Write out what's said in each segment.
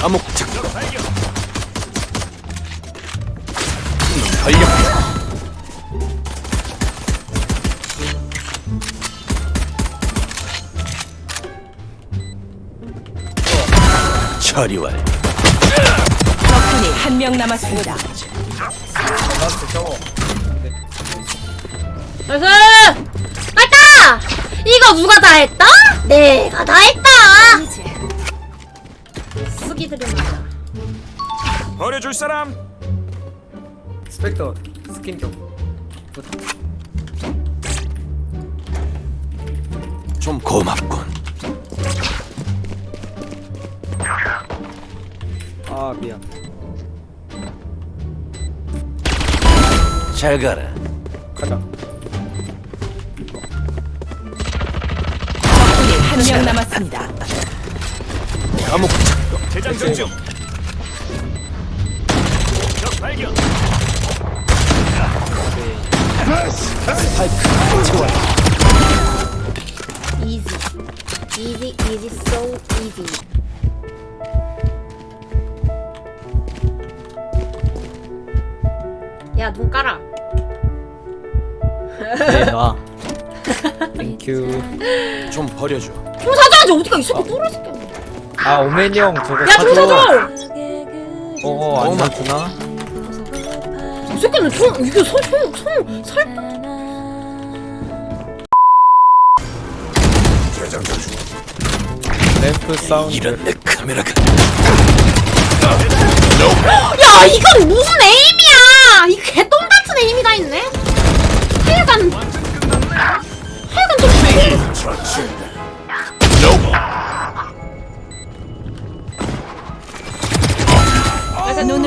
감옥 작동. 걸려. 처리 완료. 적군이 한 명 남았습니다. 나이스! 맞다! 이거 누가 다 했다? 내가 다 했다! 쓰기들이 말이야. 버려줄 사람. 스펙터 스킨 좀좀 고맙군. 아 미안 잘 가라. 가자 적군이 한 명 남았습니다. 감옥. 재장전 중. 적 발견. 스파이크 채워. easy. easy, easy, so easy. 야, 눈 깔아. 네놔 땡큐 좀 버려줘. 좀 사줘야지. 어디가 이 새끼 또라 새끼야. 아 오맨이 형 저거 야, 좀 사줘! 어어 안 사주나? 이 새끼는 총, 이게 소, 총, 총, 살, 재장전 중. 램프 사운드 이런 내 카메라가. 야, 이건 무슨 에임이야! 이 개똥 같은 에임이 다 있네? 하여간, 하여간 좀.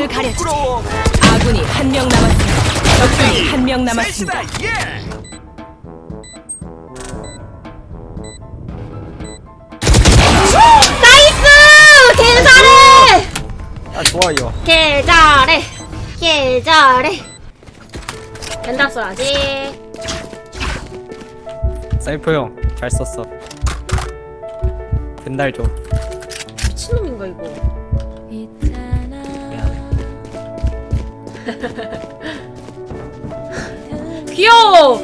눈을 가려주지. 아군이 한 명 남았습니다. 적군이 한 명 남았습니다. 나이스! 개 잘해! 아 좋아요 개 잘해! 개 잘해! 벤다 써야지. 사이퍼 형 잘 썼어 벤달 좀 미친놈인가, 이거. 귀여워!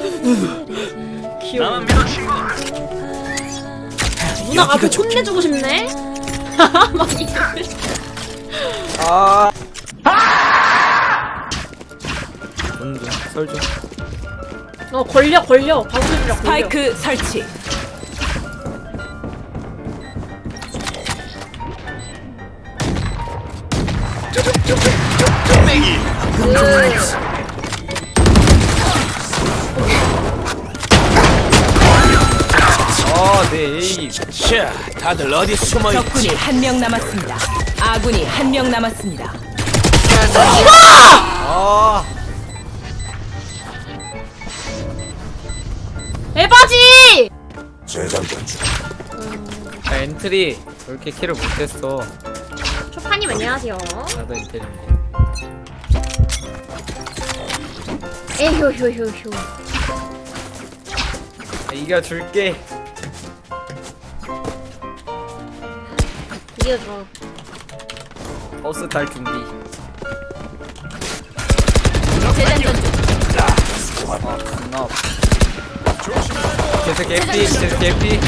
귀여워. 누나가 앞에 혼내주고 싶네? 막 이렇게. 아 뭔데 설좀 어, 걸려, 걸려. 걸려. 스파이크 설치. 아내 에이 자, 다들 어디 숨어 있지? 적군이 한명 남았습니다. 아군이 한 명 남았습니다. 아 에바지! 재장전 중. 아, 엔트리 왜 이렇게 킬을 못했어 초파님 안녕하세요. 나도 엔트리 에휴휴휴휴. 아, 이겨줄게 이겨줘. 버스 탈 준비 재장전 중. 아 겁나 계속 개피 계속 개피.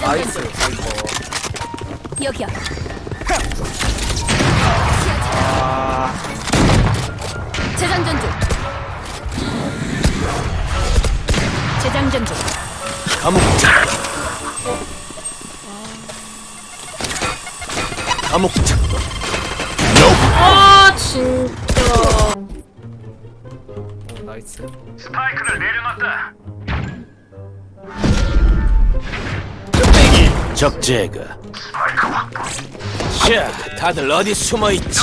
나이스 사이퍼 여기요. 재장전 중. 재장전 중. 감옥. 감옥. 아, 진짜. 오, 나이스 적 제거. 자, 다들 어디 숨어 있지?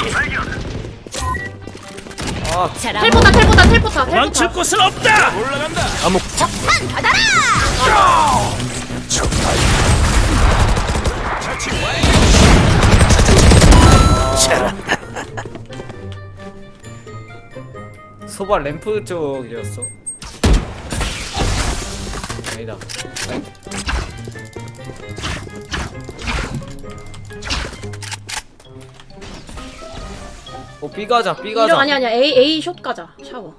텔포다, 텔포다, 텔포다, 텔포다. 곳은 없다. 올라간다. 감옥 작동. 받아라. 자라. 소바 램프 쪽이었어 아니다 어 B 가자 B 이런 가자 아니 아니야 A A 숏 가자 샤워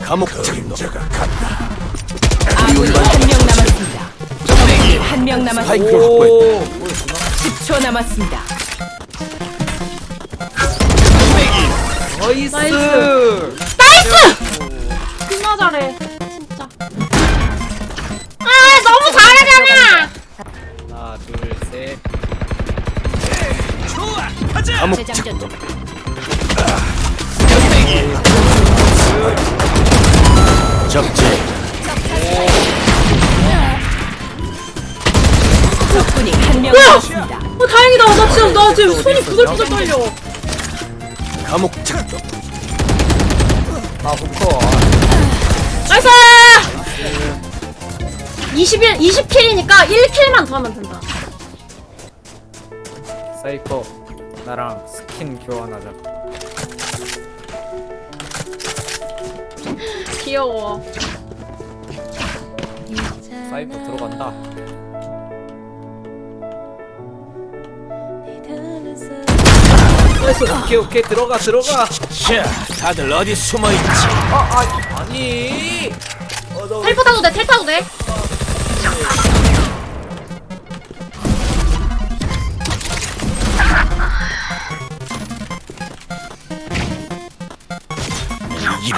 감옥 책임자가 간다. 아군이 한 명 남았습니다. 적군이 한명 남았습니다. 스파이크를 확보했다. 오 보여주나? 10초 남았습니다. 나이스 나이스. 나이스! 존나 잘해 감옥 재장전 중. 적재. 적군이 한명 뭐야? 남았습니다. 어 다행이다 나 지금 나 지금 손이 부들부들 떨려 감옥 작동. 아 후커 나이스 21 20킬이니까 1킬만 더 하면 된다 사이코 나랑 스킨 교환하자. 귀여워. 사이코 들어간다. 나이스. 오케이 오케이. 들어가 들어가. 자, 다들 어디 숨어 있지? 아, 아 아니. 어, 너 텔포 타도 돼, 텔 타도 돼.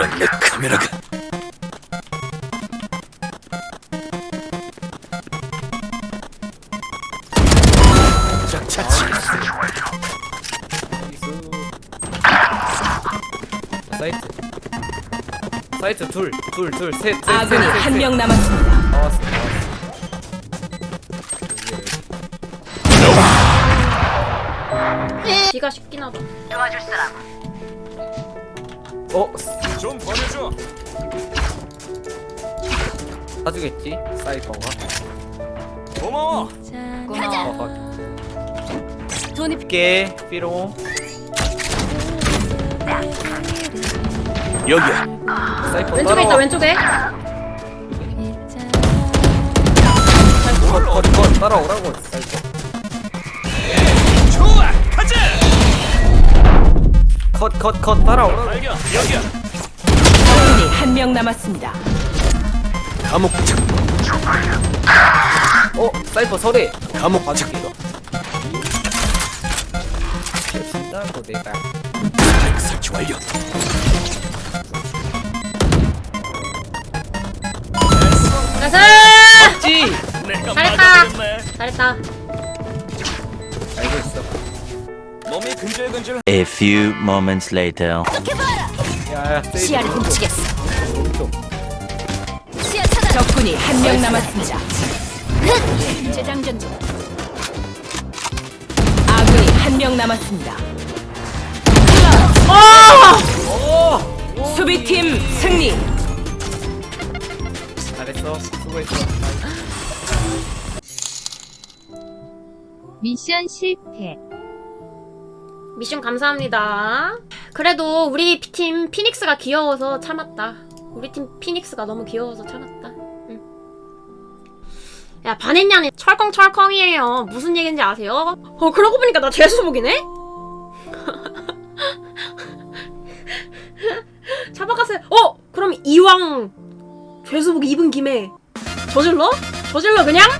이런 내 카메라가. 차치. 사이트 사이트 둘둘둘셋셋 아군이 한 명 남았습니다. 나왔어 나왔어 비가 쉽긴 하다. 어 좀 버려줘. 사주겠지 사이코가 고마워. 고마워 돈이 할게 삐롱 여기야. 사이코 왼쪽에 있다, 따라와. 왼쪽에. 컷, 컷, 컷, 따라오라고 좋아, 가자. 컷, 컷, 컷, 따라오라고 발견. 여기야. 적군이 한 명 남았습니다. 감옥 작동. 어 사이코 서래 감옥 작동. 준다고 내가 설치 완료. 나이스! 내가 잘했다. 잘했다. 근질근질. A few moments later. 야야 시야를 훔치겠어. 오른쪽 시야 차단. 적군이 한 명 남았습니다. 재장전 중. 아군이 한 명 남았습니다. 수비팀 승리. 잘했어 수고했어 미션 실패. 미션 감사합니다. 그래도 우리 팀 피닉스가 귀여워서 참았다. 우리 팀 피닉스가 너무 귀여워서 참았다. 응. 야, 반했냐니 철컹철컹이에요. 무슨 얘기인지 아세요? 어, 그러고 보니까 나 죄수복이네? 잡아갔어요. 어! 그럼 이왕 죄수복 입은 김에 저질러? 저질러 그냥?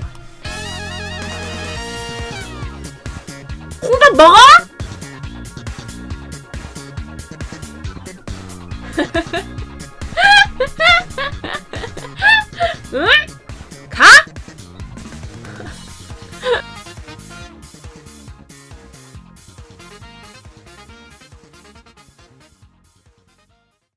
콩밥 먹어? 응?